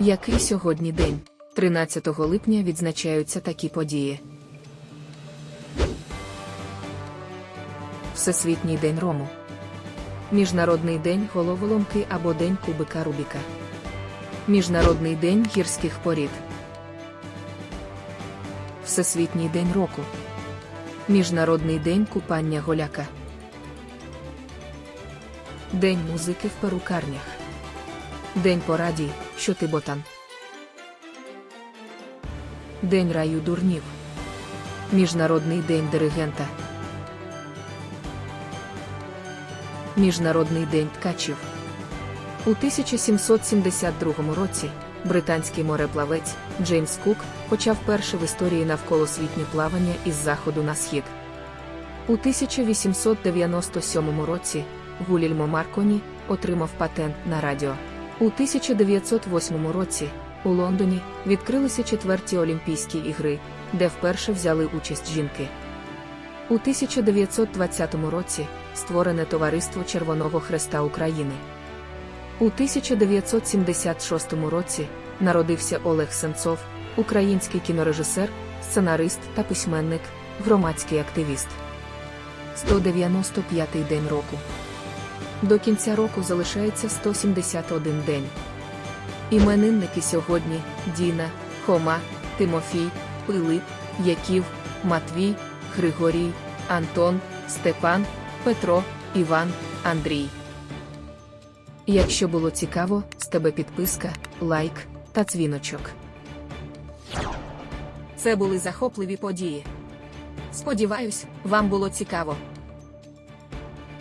Який сьогодні день? 13 липня відзначаються такі події. Всесвітній день Рому. Міжнародний день головоломки або День кубика Рубіка. Міжнародний день гірських порід. Всесвітній день року. Міжнародний день купання голяка. День музики в перукарнях. День порадій, що ти ботан. День раю дурнів. Міжнародний день диригента. Міжнародний день ткачів. У 1772 році британський мореплавець Джеймс Кук почав перше в історії навколосвітнє плавання із заходу на схід. У 1897 році Гулільмо Марконі отримав патент на радіо. У 1908 році у Лондоні відкрилися четверті Олімпійські ігри, де вперше взяли участь жінки. У 1920 році створене Товариство Червоного Хреста України. У 1976 році народився Олег Сенцов, український кінорежисер, сценарист та письменник, громадський активіст. 195-й день року. До кінця року залишається 171 день. Іменинники сьогодні Діна, Хома, Тимофій, Пилип, Яків, Матвій, Григорій, Антон, Степан, Петро, Іван, Андрій. Якщо було цікаво, з тебе підписка, лайк та дзвіночок. Це були захопливі події. Сподіваюсь, вам було цікаво.